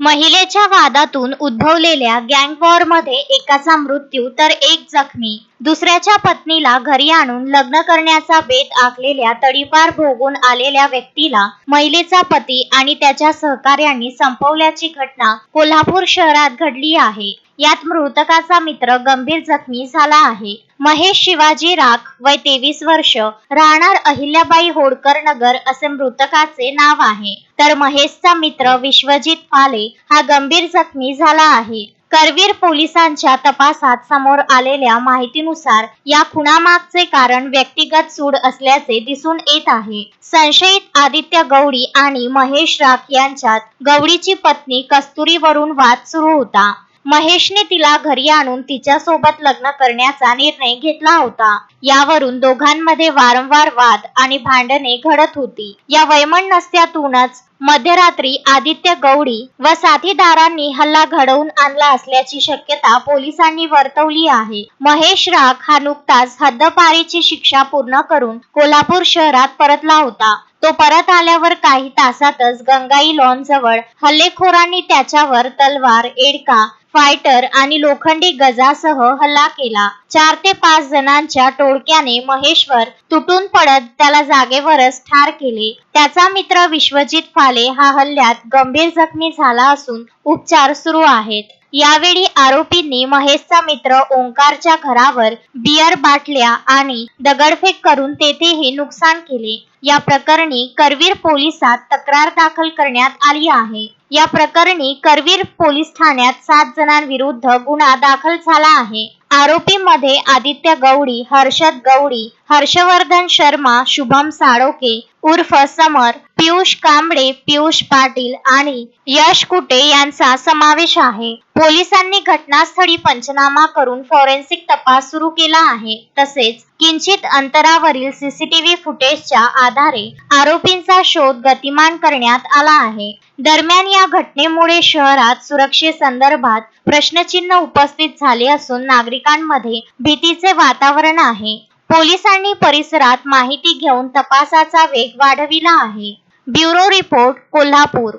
महिलेच्या वादातून उद्भवलेल्या गँग वॉरमध्ये एकाचा मृत्यू तर एक जखमी. दुसऱ्याच्या पत्नीला घरी आणून लग्न करण्याचा बेत आखलेल्या तडीपार भोगून आलेल्या व्यक्तीला महिलेचा पती आणि त्याच्या सहकार्यांनी संपवल्याची घटना कोल्हापूर शहरात घडली आहे. यात मृतकाचा मित्र गंभीर जखमी झाला आहे. महेश शिवाजी राख वय तेवीस वर्ष राहणार अहिल्याबाई होडकर नगर असे मृतकाचे नाव आहे. तर महेशचा मित्र विश्वजित फाले हा गंभीर जखमी झाला आहे. करवीर पोलिसांच्या तपासात समोर आलेल्या माहितीनुसार या खुनामागचे कारण व्यक्तिगत सूड असल्याचे दिसून येत आहे. संशयित आदित्य गौडी आणि महेश राख यांच्यात गौडीची पत्नी कस्तुरीवरून वाद सुरू होता. महेशने तिला घरी आणून तिच्या सोबत लग्न करण्याचा निर्णय घेतला होता. यावरून दोघांमध्ये वारंवार वाद आणि भांडणे घडत होती. या वैमनस्यातूनच मध्यरात्री आदित्य गौडी व साथीदारांनी हल्ला घडवून आणला असल्याची शक्यता पोलिसांनी वर्तवली आहे. महेश राख हा नुकताच हद्दपारीची शिक्षा पूर्ण करून कोल्हापूर शहरात परतला होता. तो परत आल्यावर काही तासातच गंगाई लॉन जवळ हल्लेखोरांनी त्याच्यावर तलवार एडका फायटर आणि लोखंडी गजासह हल्ला केला. चार ते पाच जणांच्या टोळक्याने महेश्वर तुटून पडत त्याला जागेवरच ठार केले. त्याचा मित्र विश्वजित फाले हा हल्ल्यात गंभीर जखमी झाला असून उपचार सुरू आहेत. यावेळी आरोपींनी महेशचा मित्र ओंकारच्या घरावर बियर बाटल्या आणि दगडफेक करून तेथेही नुकसान केले. या प्रकरणी करवीर पोलिसात तक्रार दाखल करण्यात आली आहे. या प्रकरणी करवीर पोलीस ठाण्यात सात जणांविरुद्ध गुन्हा दाखल झाला आहे. आरोपीमध्ये आदित्य गौडी हर्षद गौडी हर्षवर्धन शर्मा शुभम साळोके उर्फ समर पियुष कांबळे पियुष पाटील आणि यश कुटे यांचा समावेश आहे. पोलिसांनी घटनास्थळी पंचनामा करून फॉरेन्सिक तपास सुरू केला आहे. तसेच किंचित अंतरावरील सीसीटीव्ही फुटेजच्या आधारे आरोपींचा शोध गतिमान करण्यात आला आहे. दरम्यान या घटनेमुळे शहरात सुरक्षेसंदर्भात प्रश्नचिन्ह उपस्थित झाले असून नागरिकांमध्ये भीतीचे वातावरण आहे. पोलिसांनी परिसरात माहिती घेऊन तपासाचा वेग वाढविला आहे. Bureau report Kolhapur.